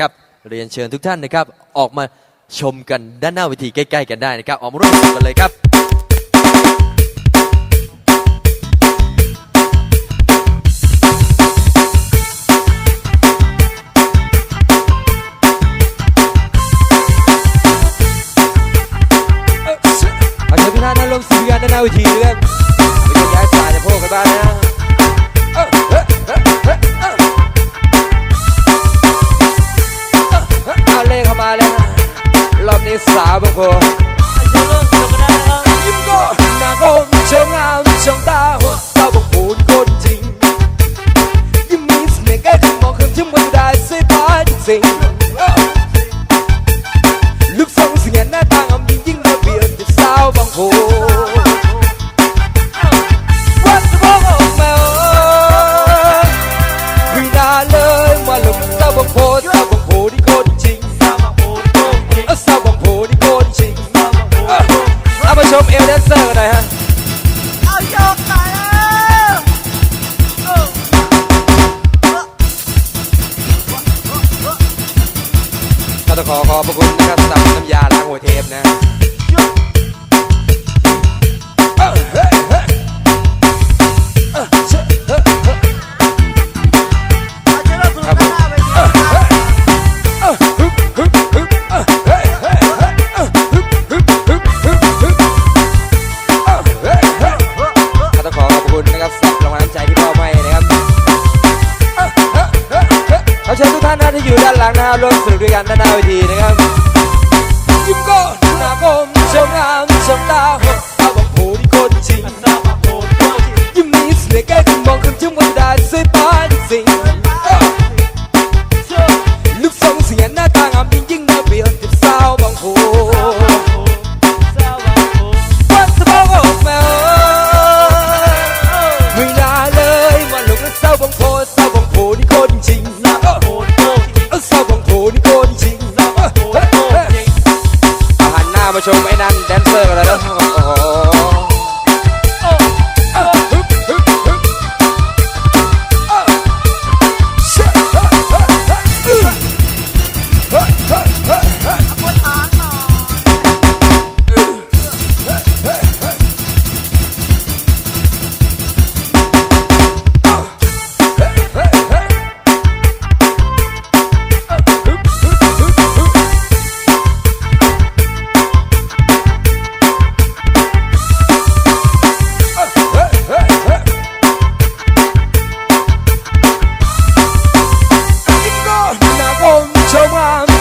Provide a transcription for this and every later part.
ครับเรียนเชิญทุกท่านนะครับ ออกมาชมกันด้านหน้าเวทีใกล้ๆกันได้นะครับ ออกมาร่วมกันเลยครับขอเชิญทุกท่านนั่งลงสื่อกันด้านหน้าเวทีนะครับไม่ต้องย้ายสายจะโพกกันบ้างนะ สาวบางคนยิ้มก็หน้าคมเชิงงามเชิงตาหัวสาวบางคนคนจริงยิ้มมีเสน่ห์แก้ถึงมองคืนถึงวันได้เสียดาจริง ขอขอบพระคุณนะครับสำหรับน้ำยาล้างหัวเทปนะ ท่านนะที่อยู่ด้านหลังนะครับร่วมสนุกด้วยกันด้านหน้าเวทีนะครับยิ้มก็หน้าคมชมงงามเชิงตาหัวสาบังโพนี่คนจริงยิ้มมีเสน่ห์แก้มมองคืนถึงวันได้สวยปานจริง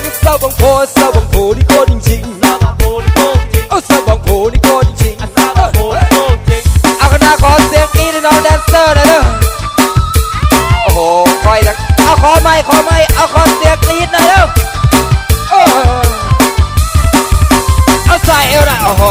เลยมาหลงรักสาวบางโพสาวบางโพนี่โคตรจริงๆเอ้าสาวบางโพนี่โคตรจริงๆเอาคณะขอเสียงกรี๊ดให้น้องแดนเซอร์หน่อยเด้อโอ้โหคอยนะเอาขอไม่ขอไม่เอาขอเสียงกรี๊ดหน่อยเด้อเอาใส่เอวนะโอ้โห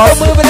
เ